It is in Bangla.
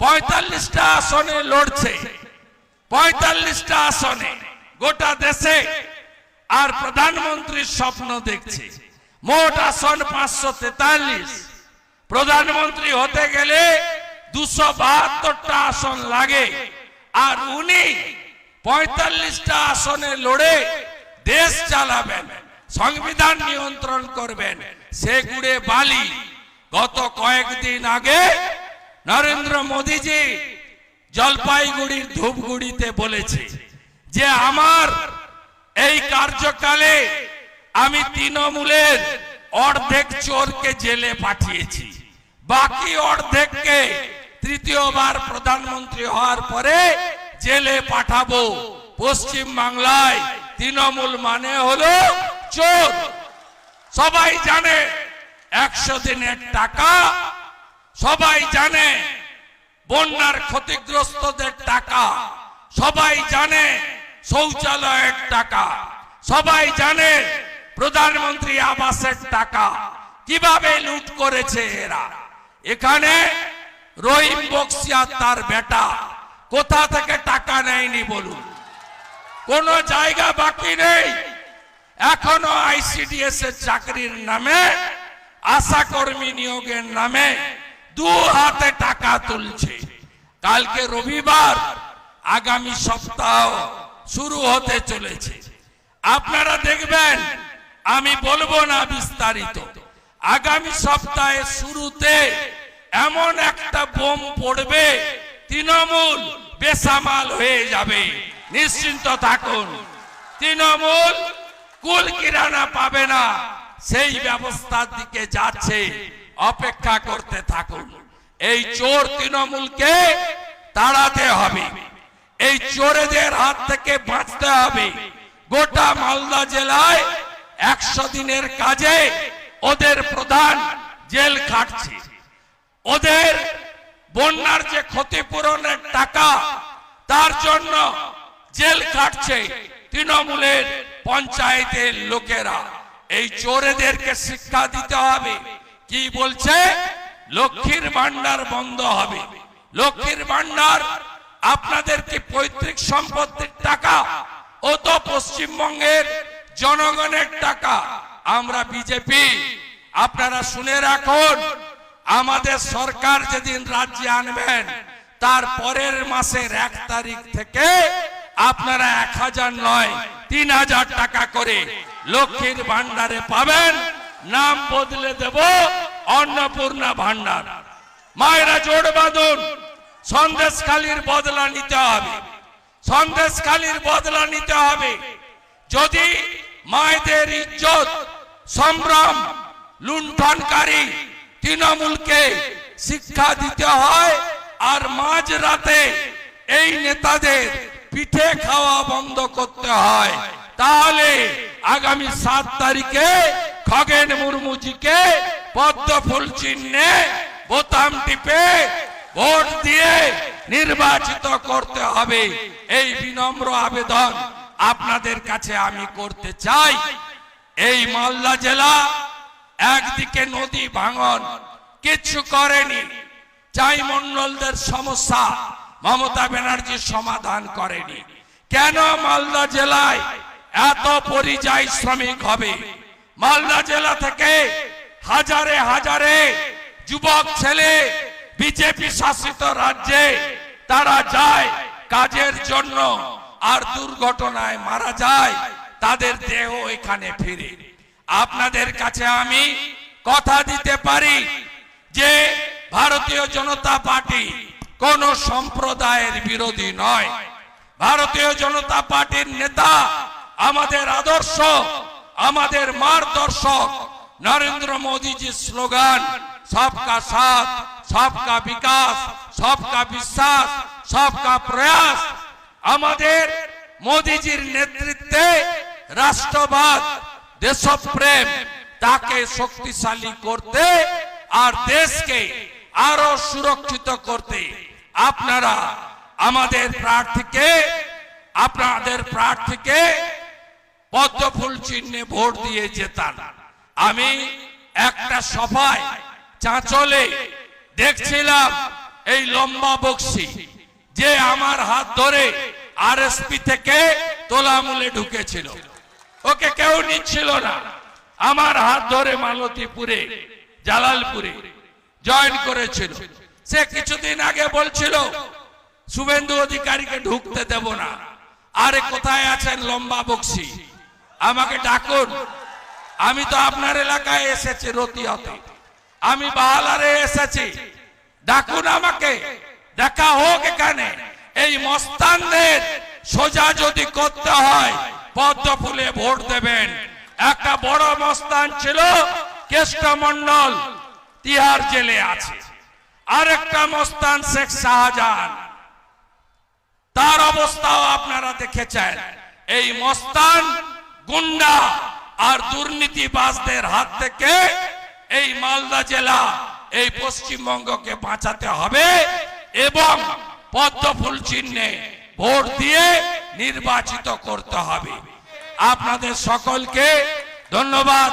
পঁয়তাল্লিশটা আসনে লড়ছে। পঁয়তাল্লিশটা আসনে গোটা দেশে আর প্রধানমন্ত্রীর স্বপ্ন দেখছে। মোট আসন পাঁচশো তেতাল্লিশ। প্রধানমন্ত্রী হতে গেলে দুশো বাহাত্তরটা আসন লাগে। আর উনি পঁয়তাল্লিশটা আসনে লড়ে দেশ চালাবেন, সংবিধান নিয়ন্ত্রণ করবেন। সে গুড়ে বালি। গত কয়েকদিন আগে নরেন্দ্র মোদীজি জলপাইগুড়ির ধূপগুড়িতে বলেছে যে আমার এই কার্যকালে আমি তৃণমূলের অর্ধেক চোরকে জেলে পাঠিয়েছি। বাকি অর্ধেককে তৃতীয়বার প্রধানমন্ত্রী হওয়ার পরে জেলে পাঠাবো। পশ্চিম বাংলায় তৃণমূল মানে হলো চোর। সবাই জানে একশো দিনের টাকা সবাই জানে বন্যার ক্ষতিগ্রস্তদের টাকা। সবাই জানে শৌচালয়ের টাকা। সবাই জানে প্রধানমন্ত্রী আবাসের টাকা। কীভাবে লুট করেছে এরা? এখানে রহিম বক্সিয়া তার বেটা। কোথা থেকে টাকা নেয়নি বলুন? কোন জায়গা বাকি নেই। এখনও আইসিডিএস এর চাকরির নামে আশা কর্মী নিয়োগের নামে দু হাতে টাকা তুলছে। কালকে রবিবার আগামী সপ্তাহ শুরু হতে চলেছে। আপনারা দেখবেন, আমি বলব না বিস্তারিত। আগামী সপ্তাহের শুরুতে এমন একটা বোম পড়বে, তৃণমূল বেসামাল হয়ে যাবে। নিশ্চিন্ত থাকুন, তৃণমূল কুল কিরানা পাবে না। সেই ব্যবস্থার দিকে যাচ্ছে। অপেক্ষা করতে থাকুন। এই চোর তৃণমূলকে তাড়াতে হবে। এই চোরেদের হাত থেকে বাঁচতে হবে। গোটা মালদা জেলায় একশো দিনের কাজে ওদের প্রধান জেল খাটছে। ওদের বন্যার যে ক্ষতিপূরণের টাকা, তার জন্য জেল কাটছে তৃণমূলের পঞ্চায়েতের লোকেরা। এই চোরেদেরকে শিক্ষা দিতে হবে। কি বলছে? লক্ষ্মীর ভান্ডার বন্ধ হবে। লক্ষ্মীর ভান্ডার আপনাদের কি পৈতৃক সম্পত্তির টাকা? ও তো পশ্চিমবঙ্গের জনগণের টাকা। আমরা বিজেপি। আপনারা শুনে রাখুন, আমাদের সরকার যেদিন রাজ্যে আনবেন, তার পরের মাসের এক তারিখ থেকে আপনারা এক হাজার নয়, তিন হাজার টাকা করে লক্ষ্মীর ভান্ডারে পাবেন। নাম বদলে দেব অন্নপূর্ণা ভান্ডার। মায়েরা জোট বাঁধুন, সন্দেশখালির বদলা নিতে হবে। সন্দেশখালির বদলা নিতে হবে। যদি মায়েদের ইজ্জত, সম্ভ্রম, লুণ্ঠনকারী তৃণমূলকে শিক্ষা দিতে হয়, আর মাঝ রাতে এই নেতাদের পিঠে খাওয়া বন্ধ করতে হয়, তাহলে আগামী সাত তারিখে খগেন মুর্মুজিকে পদ্ম ফুল চিহ্নে বোতাম টিপে ভোট দিয়ে নির্বাচিত করতে হবে। এই বিনম্র আবেদন আপনাদের কাছে আমি করতে চাই। এই মালদা জেলা একদিকে নদী ভাঙন, কিচ্ছু করেনি। চাই মন্ডলদের সমস্যা মমতা ব্যানার্জি সমাধান করেনি। কেন মালদা জেলায় এত পরিযায়ী শ্রমিক হবে? মালদা জেলা থেকে হাজারে হাজারে যুবক ছেলে বিজেপি শাসিত রাজ্যে তারা যায় কাজের জন্য। আর দুর্ঘটনায় মারা যায়, তাদের দেহ এখানে ফিরে। আপনাদের কাছে আমি কথা দিতে পারি যে ভারতীয় জনতা পার্টি কোন সম্প্রদায়ের বিরোধী নয়। ভারতীয় জনতা পার্টির নেতা, আমাদের আদর্শ আমাদের মার্গদর্শক নরেন্দ্র মোদীজির স্লোগান, সবকা সাথ, সবকা বিকাশ, সবকা বিশ্বাস, সবকা প্রয়াস। আমাদের মোদীজির নেতৃত্বে রাষ্ট্রবাদ, দেশপ্রেম তাকে শক্তিশালী করতে আর দেশকে আরও সুরক্ষিত করতে আপনারা আমাদের প্রার্থীকে, আপনাদের প্রার্থীকে পদ্ম ফুল চিহ্নে ভোট দিয়ে জেতান। আমি একটা সভায় চাঁচলে দেখছিলাম এই লম্বা বক্সি যে আমার হাত ধরে আরএসপি থেকে তোলামূলে ঢুকেছিল। ওকে কেউ নিচ্ছিল না। আমার হাত ধরে মালতীপুরে, জালালপুরে জয়েন করেছিল। সে কিছুদিন আগে বলছিল, শুভেন্দু অধিকারীকে ঢুকতে দেব না। আরে কোথায় আছেন লম্বা বক্সি? আমাকে ডাকুন। আমি তো আপনার এলাকায় এসেছি রতিয়াতে আমি বাহালারে এসেছি। ডাকুন আমাকে। দেখা হোক এখানে। এই মস্তানদের সোজা যদি করতে হয়, পদ্ম ফুলে ভোট দেবেন। একটা বড় মস্তান ছিল, কেষ্ট মন্ডল তিহার জেলে আছে। আরেকটা মস্তান শেখ শাহজাহান। তার অবস্থাও আপনারা দেখেছেন। এই মস্তান গুন্ডা আর দুর্নীতিবাজদের হাত থেকে এই মালদা জেলা, এই পশ্চিমবঙ্গকে বাঁচাতে হবে এবং পদ্মফুল চিহ্নে ভোট দিয়ে নির্বাচিত করতে হবে। আপনাদের সকলকে ধন্যবাদ।